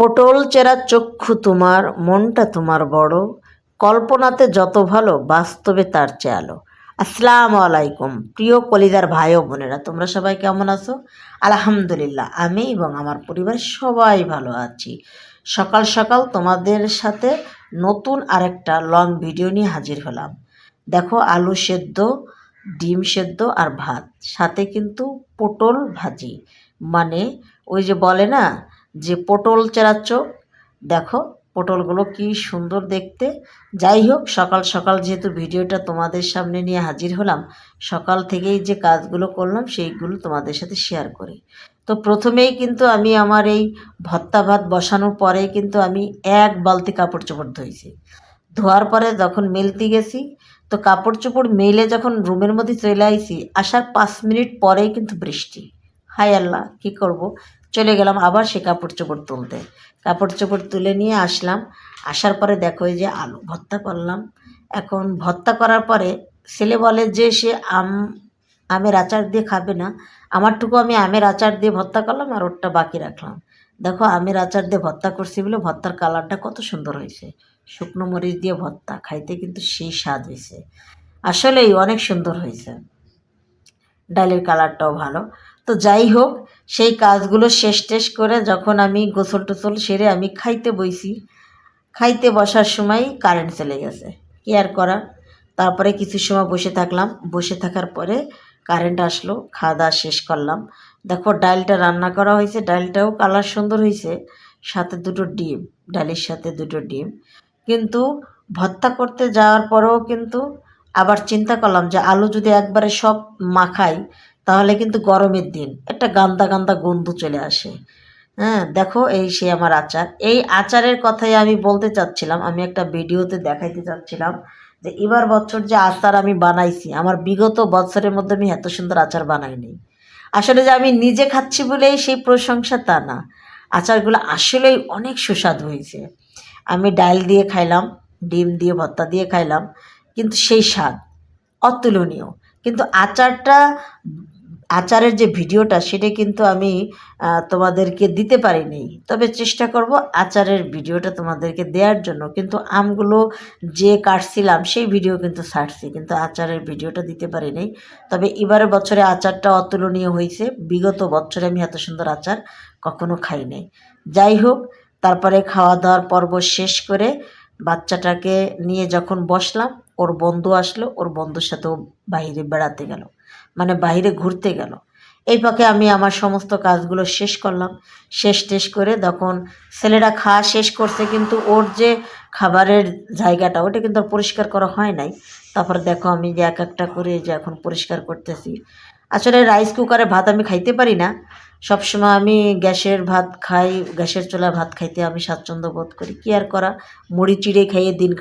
পটল চেরা চক্ষু তোমার, মনটা তোমার বড়, কল্পনাতে যত ভালো, বাস্তবে তার চেয়ে আলো। আসসালামু আলাইকুম, প্রিয় কলিদার ভাই ও বোনেরা, তোমরা সবাই কেমন আছো? আলহামদুলিল্লাহ, আমি এবং আমার পরিবার সবাই ভালো আছি। সকাল সকাল তোমাদের সাথে নতুন আরেকটা লং ভিডিও নিয়ে হাজির হলাম। দেখো, আলু সেদ্ধ, ডিম সেদ্ধ আর ভাত, সাথে কিন্তু পটল ভাজি। মানে ওই যে বলে না যে পটল চেরার চোখ দেখো পটলগুলো কি সুন্দর দেখতে। যাই হোক, সকাল সকাল যেহেতু ভিডিওটা তোমাদের সামনে নিয়ে হাজির হলাম, সকাল থেকেই যে কাজগুলো করলাম সেইগুলো তোমাদের সাথে শেয়ার করি। তো প্রথমেই কিন্তু আমি আমার এই ভত্তা ভাত বসানোর পরেই কিন্তু আমি এক বালতি কাপড় চোপড় ধুয়েছি ধোয়ার পরে যখন মেলতে গেছি, তো কাপড় চোপড় মেলে যখন রুমের মধ্যে চলে আইছি, আসার পাঁচ মিনিট পরেই কিন্তু বৃষ্টি। হাই আল্লাহ, কী করব? চলে গেলাম আবার সে কাপড় চোপড় তুলতে। কাপড় চোপড় তুলে নিয়ে আসলাম। আসার পরে দেখো যে আলু ভর্তা করলাম। এখন ভর্তা করার পরে ছেলে বলে যে সে আম, আমের আচার দিয়ে খাবে না, আমারটুকু আমি আমের আচার দিয়ে ভর্তা করলাম আর ওরটা বাকি রাখলাম। দেখো আমের আচার দিয়ে ভর্তা করছি বলে ভর্তার কালারটা কত সুন্দর হয়েছে। শুকনো মরিচ দিয়ে ভর্তা, খাইতে কিন্তু সেই স্বাদ হয়েছে। আসলেই অনেক সুন্দর হয়েছে। ডালের কালারটাও ভালো। তো যাই হোক, সেই কাজগুলো শেষ টেস করে যখন আমি গোসল টোসল সেরে আমি খাইতে বইছি, খাইতে বসার সময় কারেন্ট চলে গেছে। কি আর করা তারপরে কিছু সময় বসে থাকলাম। বসে থাকার পরে কারেন্ট আসলো, খাওয়া দাওয়া শেষ করলাম। দেখো, ডালটা রান্না করা হয়েছে, ডালটাও কালার সুন্দর হয়েছে। সাথে দুটো ডিম, ডালের সাথে দুটো ডিম। কিন্তু ভর্তা করতে যাওয়ার পরেও কিন্তু আবার চিন্তা করলাম যে আলু যদি একবারে সব মাখাই তাহলে কিন্তু গরমের দিন, একটা গান্দা গান্দা গন্ধ চলে আসে। হ্যাঁ দেখো এই সে আমার আচার। এই আচারের কথাই আমি বলতে চাচ্ছিলাম, আমি একটা ভিডিওতে দেখাইতে চাচ্ছিলাম যে এবার বছর যে আচার আমি বানাইছি, আমার বিগত বছরের মধ্যে আমি এত সুন্দর আচার বানাইনি আসলে যে আমি নিজে খাচ্ছি বলেই সেই প্রশংসা তা না। আচারগুলো আসলেই অনেক সুস্বাদু হয়েছে। আমি ডাল দিয়ে খাইলাম, ডিম দিয়ে ভর্তা দিয়ে খাইলাম, কিন্তু সেই স্বাদ অতুলনীয়। কিন্তু আচারটা আচারের যে ভিডিওটা, সেটা কিন্তু আমি তোমাদেরকে দিতে পারিনি। তবে চেষ্টা করব আচারের ভিডিওটা তোমাদেরকে দেওয়ার জন্য। কিন্তু আমগুলো যে কাটছিলাম, সেই ভিডিও কিন্তু ছাড়ছি। কিন্তু আচারের ভিডিওটা দিতে পারিনি। তবে এবারের বছরে আচারটা অতুলনীয় হয়েছে। বিগত বছরে আমি এত সুন্দর আচার কখনো খাই নাই। যাই হোক, তারপরে খাওয়া দাওয়ার পর্ব শেষ করে বাচ্চাটাকে নিয়ে যখন বসলাম, ওর বন্ধু আসলো। ওর বন্ধুর সাথেও বাইরে বেড়াতে গেল। মানে বাইরে ঘুরতে গেল। এই পাকে আমি আমার সমস্ত কাজগুলো শেষ করলাম। শেষ টেস করে তখন ছেলেরা খাওয়া শেষ করছে কিন্তু ওর যে খাবারের জায়গাটা, ওটা কিন্তু পরিষ্কার করা হয় নাই। তারপর দেখো আমি যে এক একটা করে যে এখন পরিষ্কার করতেছি। আসলে রাইস কুকারে ভাত আমি খাইতে পারি না। সবসময় আমি গ্যাসের ভাত খাই, গ্যাসের চুলায় ভাত খাইতে আমি স্বাচ্ছন্দ্য বোধ করি। কি আর করা? মুড়ি চিড়ে খাইয়ে দিন কাট।